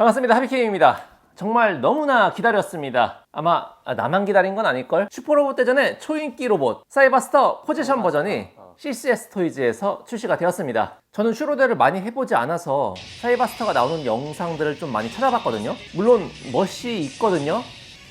반갑습니다. 하비케이입니다. 정말 너무나 기다렸습니다. 아마 아, 나만 기다린 건 아닐걸? 슈퍼로봇 대전의 초인기 로봇 사이버스터 포지션 버전이 CCS 토이즈에서 출시가 되었습니다. 저는 슈로데를 많이 해보지 않아서 사이버스터가 나오는 영상들을 좀 많이 찾아봤거든요. 물론 멋이 있거든요.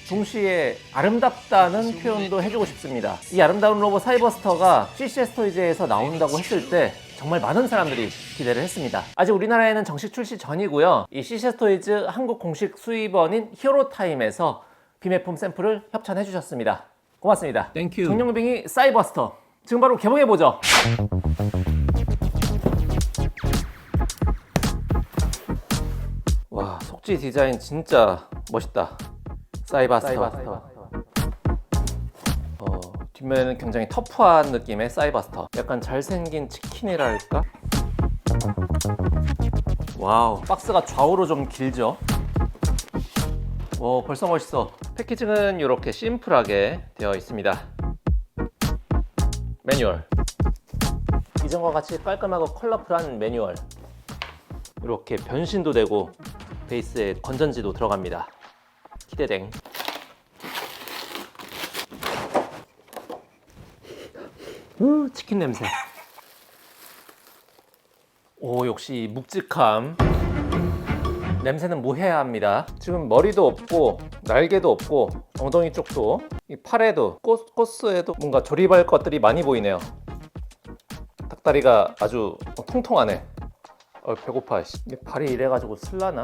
동시에 아름답다는 표현도 해주고 싶습니다. 이 아름다운 로봇 사이버스터가 CCS 토이즈에서 나온다고 했을 때 정말 많은 사람들이 기대를 했습니다. 아직 우리나라에는 정식 출시 전이고요. 이 CCS 토이즈 한국 공식 수입원인 히어로타임에서 비매품 샘플을 협찬해 주셨습니다. 고맙습니다. 땡큐. 정령빙이 사이버스터 지금 바로 개봉해 보죠. 와 속지 디자인 진짜 멋있다. 사이버스터. 어, 뒷면에는 굉장히 터프한 느낌의 사이버스터. 약간 잘생긴 치킨이랄까? 와우, 박스가 좌우로 좀 길죠? 오, 벌써 멋있어. 패키징은 이렇게 심플하게 되어 있습니다. 매뉴얼. 이전과 같이 깔끔하고 컬러풀한 매뉴얼. 이렇게 변신도 되고 베이스에 건전지도 들어갑니다. 기대댕. 우, 치킨 냄새. 오, 역시 묵직함. 냄새는 무해야 합니다. 지금 머리도 없고, 날개도 없고, 엉덩이 쪽도, 이 팔에도, 꽃, 코스에도 뭔가 조립할 것들이 많이 보이네요. 닭다리가 아주 통통하네. 어, 배고파. 발이 이래가지고 쓸라나?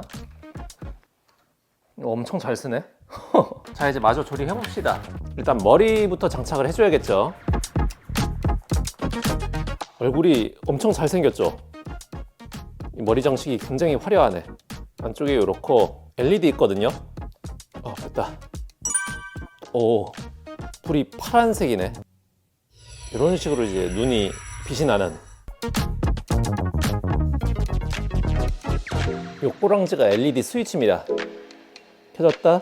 엄청 잘 쓰네. 자 이제 마저 조립해 봅시다. 일단 머리부터 장착을 해줘야겠죠. 얼굴이 엄청 잘 생겼죠. 이 머리 장식이 굉장히 화려하네. 안쪽에 이렇고 LED 있거든요. 어 됐다. 오 불이 파란색이네. 이런 식으로 이제 눈이 빛이 나는. 요 꼬랑지가 LED 스위치입니다. 켜졌다,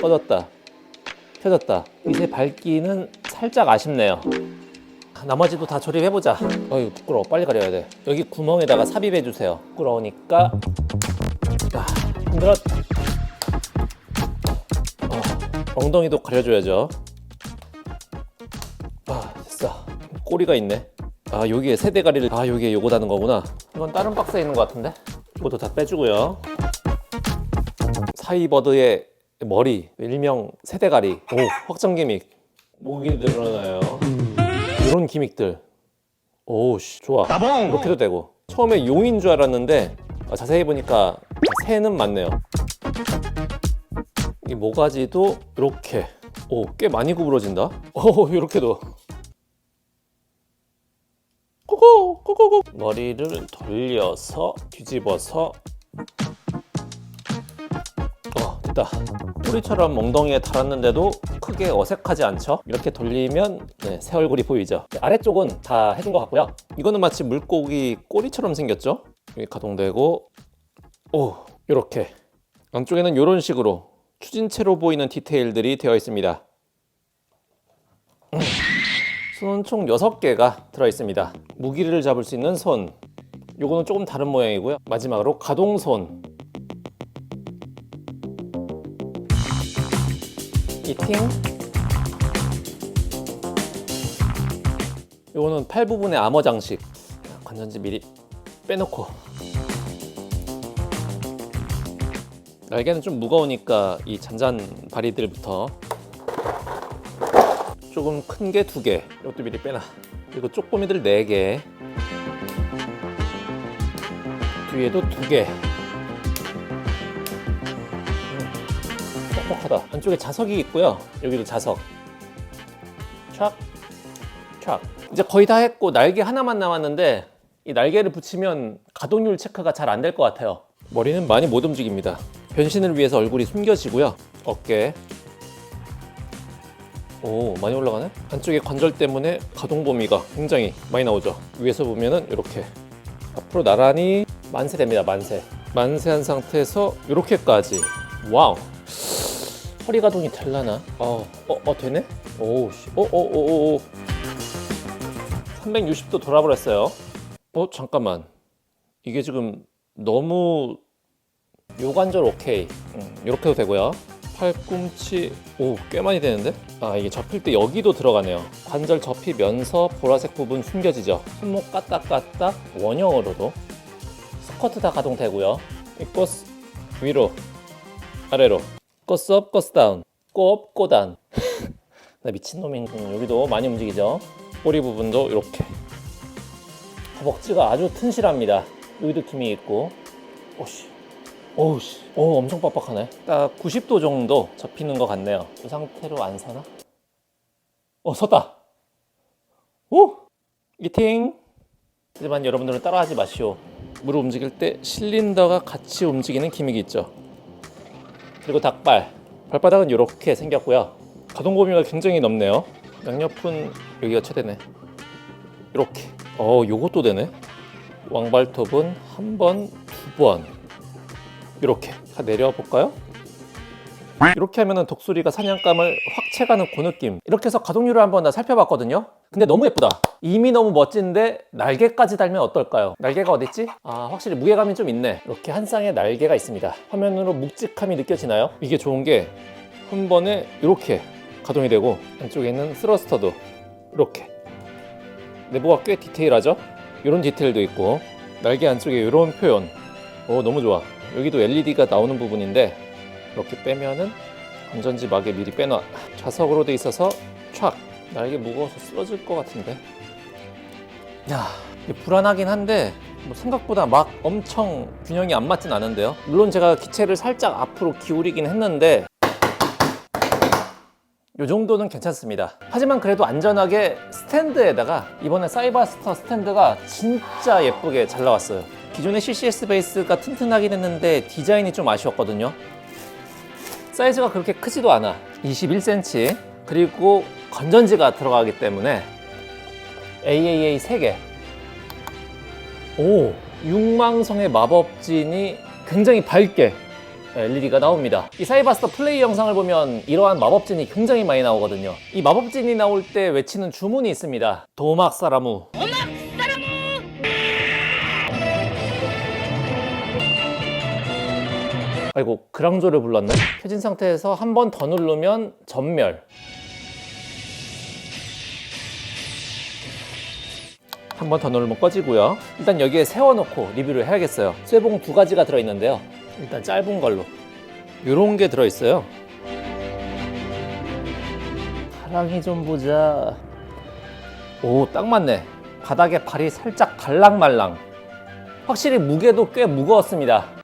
꺼졌다, 켜졌다. 이제 밝기는 살짝 아쉽네요. 나머지도 다 조립해보자. 어이 부끄러워. 빨리 가려야 돼. 여기 구멍에다가 삽입해주세요. 부끄러우니까. 아, 힘들어. 어, 엉덩이도 가려줘야죠. 아, 됐어. 꼬리가 있네. 아, 여기에 세대가리를, 아, 여기에 요거 다는 거구나. 이건 다른 박스에 있는 것 같은데? 이것도 다 빼주고요. 사이버드의 머리, 일명 세대가리. 오, 확장 기믹. 목이 늘어나요. 이런 기믹들. 오, 씨, 좋아. 이렇게도 되고. 처음에 용인 줄 알았는데 아, 자세히 보니까 새는 맞네요. 이 모가지도 이렇게. 오, 꽤 많이 구부러진다. 오, 이렇게도. 고고, 고고고. 머리를 돌려서 뒤집어서 어, 됐다. 뿌리처럼 엉덩이에 달았는데도 크게 어색하지 않죠? 이렇게 돌리면 네, 새 얼굴이 보이죠? 네, 아래쪽은 다 해준 것 같고요. 이거는 마치 물고기 꼬리처럼 생겼죠? 여기 가동되고 오, 이렇게 안쪽에는 이런 식으로 추진체로 보이는 디테일들이 되어 있습니다. 음, 손은 총 6개가 들어 있습니다. 무기를 잡을 수 있는 손. 요거는 조금 다른 모양이고요. 마지막으로 가동손. 이팅. 요거는 팔 부분의 아머 장식. 건전지 미리 빼놓고. 날개는 좀 무거우니까 이 잔잔 바리들부터 조금 큰 게 두 개 이것도 미리 빼놔. 그리고 쪼꼬미들 네 개. 뒤에도 두 개 뻑뻑하다. 안쪽에 자석이 있고요. 여기도 자석. 촥, 촥. 이제 거의 다 했고 날개 하나만 남았는데 이 날개를 붙이면 가동률 체크가 잘 안 될 것 같아요. 머리는 많이 못 움직입니다. 변신을 위해서 얼굴이 숨겨지고요. 어깨. 오, 많이 올라가네? 안쪽에 관절 때문에 가동 범위가 굉장히 많이 나오죠. 위에서 보면은 이렇게 앞으로 나란히 만세 됩니다. 만세. 만세한 상태에서 이렇게까지. 와우. 허리 가동이 될라나? 어, 어, 어 되네? 오, 씨. 어, 어, 어, 어, 어. 360도 돌아버렸어요. 어, 잠깐만. 이게 지금 너무 요관절 오케이. 음, 이렇게 해도 되고요. 팔꿈치 오 꽤 많이 되는데? 아 이게 접힐 때 여기도 들어가네요. 관절 접히면서 보라색 부분 숨겨지죠. 손목 까딱까딱 원형으로도 스쿼트 다 가동되고요. 이꼬스 위로 아래로 꼬스업 꼬스다운. 꼬업 꼬단 나 미친놈인 음, 여기도 많이 움직이죠. 꼬리 부분도 이렇게. 허벅지가 아주 튼실합니다. 여기도 힘이 있고. 오씨. 오우씨. 오 엄청 빡빡하네. 딱 90도 정도 접히는 것 같네요. 이 상태로 안 서나? 어 섰다. 오! 이팅! 하지만 여러분들은 따라하지 마시오. 무릎 움직일 때 실린더가 같이 움직이는 기믹이 있죠 그리고 닭발. 발바닥은 이렇게 생겼고요. 가동 범위가 굉장히 넓네요. 양옆은 여기가 최대네. 이렇게. 어 요것도 되네. 왕발톱은 한 번, 두 번. 이렇게. 다 내려볼까요? 이렇게 하면은 독수리가 사냥감을 확 채가는 그 느낌. 이렇게 해서 가동률을 한번 다 살펴봤거든요. 근데 너무 예쁘다. 이미 너무 멋진데 날개까지 달면 어떨까요? 날개가 어딨지? 아 확실히 무게감이 좀 있네. 이렇게 한 쌍의 날개가 있습니다. 화면으로 묵직함이 느껴지나요? 이게 좋은 게 한 번에 이렇게 가동이 되고 안쪽에 있는 스러스터도 이렇게 내부가 꽤 디테일하죠? 이런 디테일도 있고 날개 안쪽에 이런 표현 오 너무 좋아 여기도 LED가 나오는 부분인데 이렇게 빼면은 건전지 막에 미리 빼놔 자석으로 돼 있어서 촥 날개 무거워서 쓰러질 것 같은데 야 불안하긴 한데 뭐 생각보다 막 엄청 균형이 안 맞진 않은데요 물론 제가 기체를 살짝 앞으로 기울이긴 했는데 이 정도는 괜찮습니다. 하지만 그래도 안전하게 스탠드에다가 이번에 사이버스터 스탠드가 진짜 예쁘게 잘 나왔어요. 기존의 CCS 베이스가 튼튼하긴 했는데 디자인이 좀 아쉬웠거든요. 사이즈가 그렇게 크지도 않아. 21cm. 그리고 건전지가 들어가기 때문에 AAA 3개. 오, 육망성의 마법진이 굉장히 밝게 LED가 나옵니다. 이 사이버스터 플레이 영상을 보면 이러한 마법진이 굉장히 많이 나오거든요. 이 마법진이 나올 때 외치는 주문이 있습니다. 도막 사라무. 아이고 그랑조를 불렀네. 켜진 상태에서 한 번 더 누르면 전멸. 한 번 더 누르면 꺼지고요. 일단 여기에 세워놓고 리뷰를 해야겠어요. 쇠봉 두 가지가 들어있는데요. 일단 짧은 걸로 요런 게 들어있어요 사랑이 좀 보자 오 딱 맞네 바닥에 발이 살짝 갈랑말랑 확실히 무게도 꽤 무거웠습니다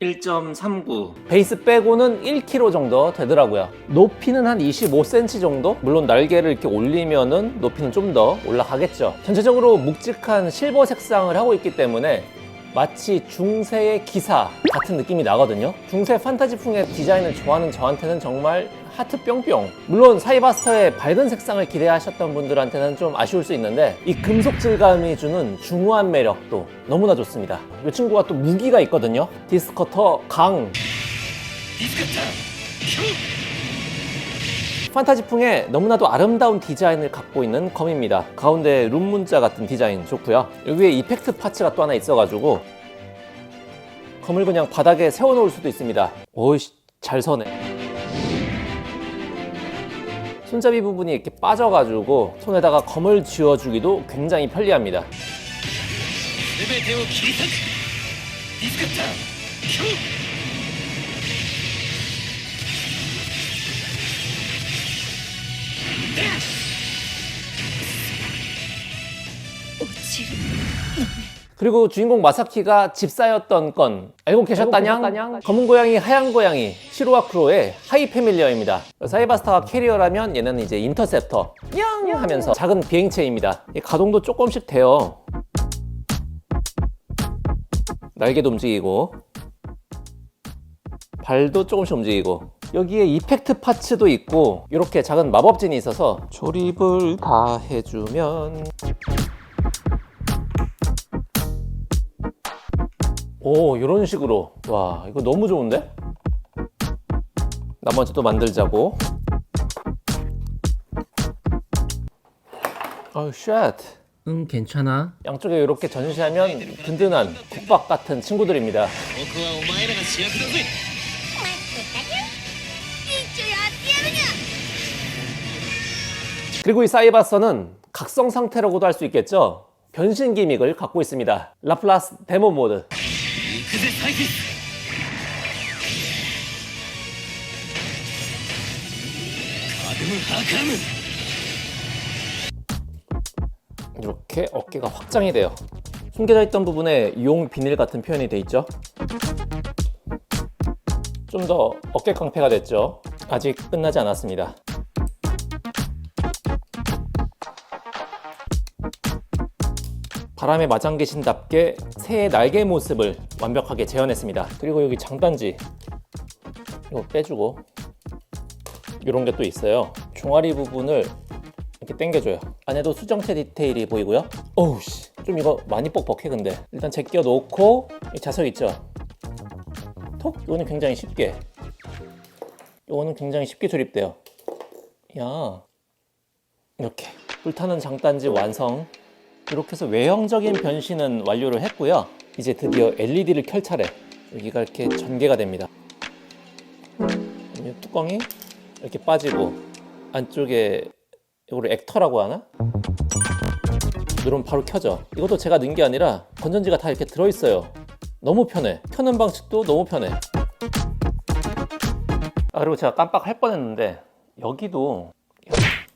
1.39 베이스 빼고는 1kg 정도 되더라고요. 높이는 한 25cm 정도? 물론 날개를 이렇게 올리면은 높이는 좀 더 올라가겠죠. 전체적으로 묵직한 실버 색상을 하고 있기 때문에 마치 중세의 기사 같은 느낌이 나거든요. 중세 판타지풍의 디자인을 좋아하는 저한테는 정말 하트 뿅뿅. 물론 사이바스터의 밝은 색상을 기대하셨던 분들한테는 좀 아쉬울 수 있는데 이 금속 질감이 주는 중후한 매력도 너무나 좋습니다. 이 친구가 또 무기가 있거든요. 디스커터 강. 판타지풍의 너무나도 아름다운 디자인을 갖고 있는 검입니다. 가운데 룸 문자 같은 디자인 좋고요. 여기에 이펙트 파츠가 또 하나 있어가지고 검을 그냥 바닥에 세워놓을 수도 있습니다. 오이씨 잘 서네. 손잡이 부분이 이렇게 빠져가지고 손에다가 검을 쥐어주기도 굉장히 편리합니다. 그리고 주인공 마사키가 집사였던 건 알고 계셨다냐? 검은 고양이, 하얀 고양이, 시로와 크로의 하이 패밀리어입니다. 사이바스타와 캐리어라면 얘는 이제 인터셉터, 냥! 하면서 작은 비행체입니다. 가동도 조금씩 돼요. 날개도 움직이고, 발도 조금씩 움직이고, 여기에 이펙트 파츠도 있고, 이렇게 작은 마법진이 있어서 조립을 다 해주면. 오 이런 식으로 와 이거 너무 좋은데 나머지 또 만들자고 아유 쉣 응 괜찮아 양쪽에 이렇게 전시하면 든든한 국밥 같은 친구들입니다 ここはお前らが主役だぜ待ってたにゃ一応やってやるにゃ 그리고 이 사이바서는 각성 상태라고도 할 수 있겠죠 변신 기믹을 갖고 있습니다 라플라스 데모 모드 行くぜサイフィスカドムハカム 이렇게 어깨가 확장이 돼요. 숨겨져 있던 부분에 용 비닐 같은 표현이 돼 있죠. 좀 더 어깨 깡패가 됐죠. 아직 끝나지 않았습니다. 바람에 마장계신답게 새의 날개 모습을 완벽하게 재현했습니다. 그리고 여기 장단지 이거 빼주고 이런 게 또 있어요. 종아리 부분을 이렇게 당겨줘요. 안에도 수정체 디테일이 보이고요. 어우 씨, 좀 이거 많이 뻑뻑해 근데. 일단 제껴 놓고 이 자석 있죠. 톡, 이거는 굉장히 쉽게. 이거는 굉장히 쉽게 조립돼요. 야, 이렇게 불타는 장단지 완성. 이렇게 해서 외형적인 변신은 완료를 했고요. 이제 드디어 LED를 켤 차례. 여기가 이렇게 전개가 됩니다. 이 뚜껑이 이렇게 빠지고 안쪽에 이거를 액터라고 하나? 누르면 바로 켜져. 이것도 제가 넣은 게 아니라 건전지가 다 이렇게 들어있어요. 너무 편해. 켜는 방식도 너무 편해. 아 그리고 제가 깜빡할 뻔했는데 여기도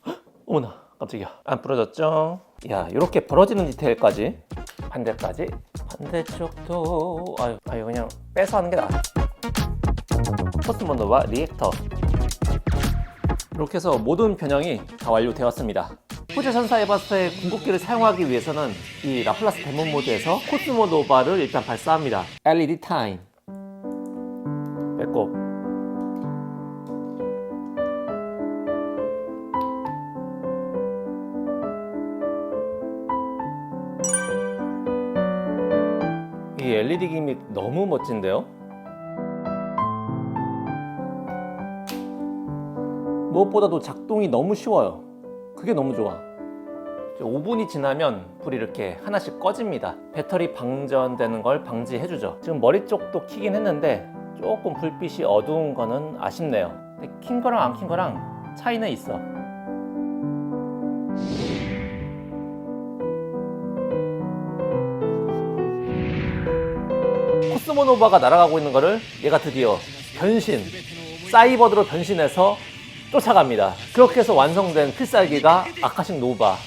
헉! 어머나 깜짝이야 안 부러졌죠? 야 이렇게 벌어지는 디테일까지 반대까지 반대쪽도 아유 아유 그냥 빼서 하는 게 나아 포스모노와 리액터 이렇게 해서 모든 변형이 다 완료되었습니다. 포제션 사이버스의 궁극기를 사용하기 위해서는 이 라플라스 데몬 모드에서 코스모 노바를 일단 발사합니다. LED 타임. 이 LED 기믹 너무 멋진데요? 무엇보다도 작동이 너무 쉬워요. 그게 너무 좋아. 5분이 지나면 불이 이렇게 하나씩 꺼집니다. 배터리 방전되는 걸 방지해주죠. 지금 머리 쪽도 키긴 했는데 조금 불빛이 어두운 거는 아쉽네요. 킨 거랑 안 킨 거랑 차이는 있어. 코스모노바가 날아가고 있는 거를 얘가 드디어 변신, 사이버드로 변신해서 쫓아갑니다. 그렇게 해서 완성된 필살기가 아카식 노바.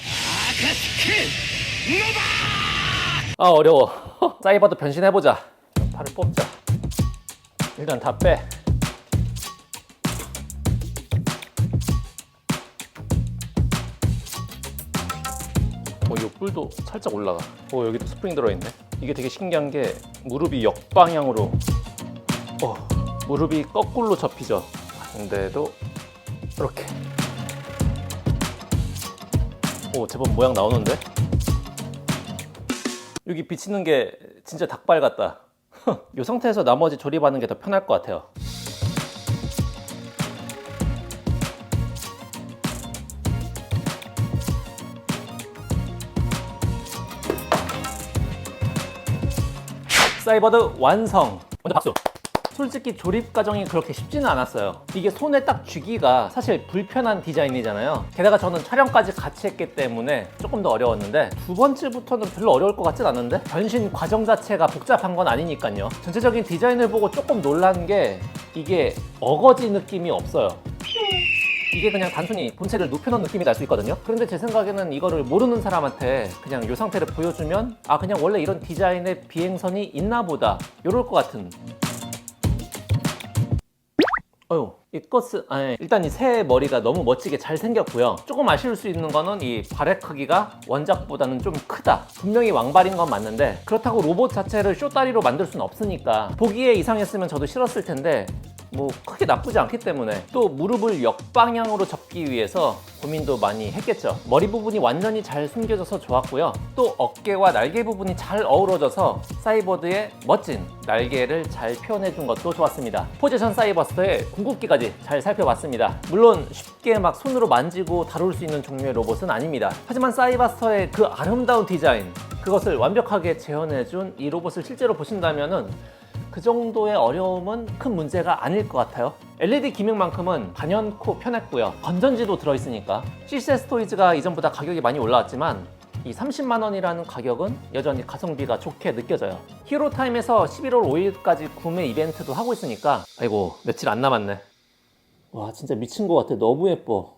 아 어려워. 사이버드 변신해보자. 팔을 뽑자. 일단 다 빼. 어, 요 뿔도 살짝 올라가. 어, 여기도 스프링 들어있네. 이게 되게 신기한 게 무릎이 역방향으로, 어, 무릎이 거꾸로 접히죠. 근데도 이렇게. 오, 제법 모양 나오는데? 여기 비치는 게 진짜 닭발 같다. 이 상태에서 나머지 조립하는 게 더 편할 것 같아요. 사이버드 완성! 먼저 박수! 솔직히 조립 과정이 그렇게 쉽지는 않았어요. 이게 손에 딱 쥐기가 사실 불편한 디자인이잖아요. 게다가 저는 촬영까지 같이 했기 때문에 조금 더 어려웠는데 두 번째부터는 별로 어려울 것 같진 않은데 변신 과정 자체가 복잡한 건 아니니까요. 전체적인 디자인을 보고 조금 놀란 게 이게 어거지 느낌이 없어요. 이게 그냥 단순히 본체를 눕혀놓은 느낌이 날 수 있거든요. 그런데 제 생각에는 이거를 모르는 사람한테 그냥 이 상태를 보여주면 아 그냥 원래 이런 디자인의 비행선이 있나 보다 이럴 것 같은 어휴, 이 거스, 아니, 일단 이 새 머리가 너무 멋지게 잘 생겼고요. 조금 아쉬울 수 있는 거는 이 발의 크기가 원작보다는 좀 크다. 분명히 왕발인 건 맞는데 그렇다고 로봇 자체를 쇼다리로 만들 수는 없으니까 보기에 이상했으면 저도 싫었을 텐데 뭐 크게 나쁘지 않기 때문에 또 무릎을 역방향으로 접기 위해서 고민도 많이 했겠죠. 머리 부분이 완전히 잘 숨겨져서 좋았고요. 또 어깨와 날개 부분이 잘 어우러져서 사이버드의 멋진 날개를 잘 표현해 준 것도 좋았습니다. 포지션 사이버스터의 궁극기까지 잘 살펴봤습니다. 물론 쉽게 막 손으로 만지고 다룰 수 있는 종류의 로봇은 아닙니다. 하지만 사이버스터의 그 아름다운 디자인 그것을 완벽하게 재현해 준 이 로봇을 실제로 보신다면은 그 정도의 어려움은 큰 문제가 아닐 것 같아요. LED 기능만큼은 단연코 편했고요. 건전지도 들어있으니까. CCS 토이즈가 이전보다 가격이 많이 올라왔지만 이 30만 원이라는 가격은 여전히 가성비가 좋게 느껴져요. 히로타임에서 11월 5일까지 구매 이벤트도 하고 있으니까 아이고 며칠 안 남았네. 와 진짜 미친 것 같아. 너무 예뻐.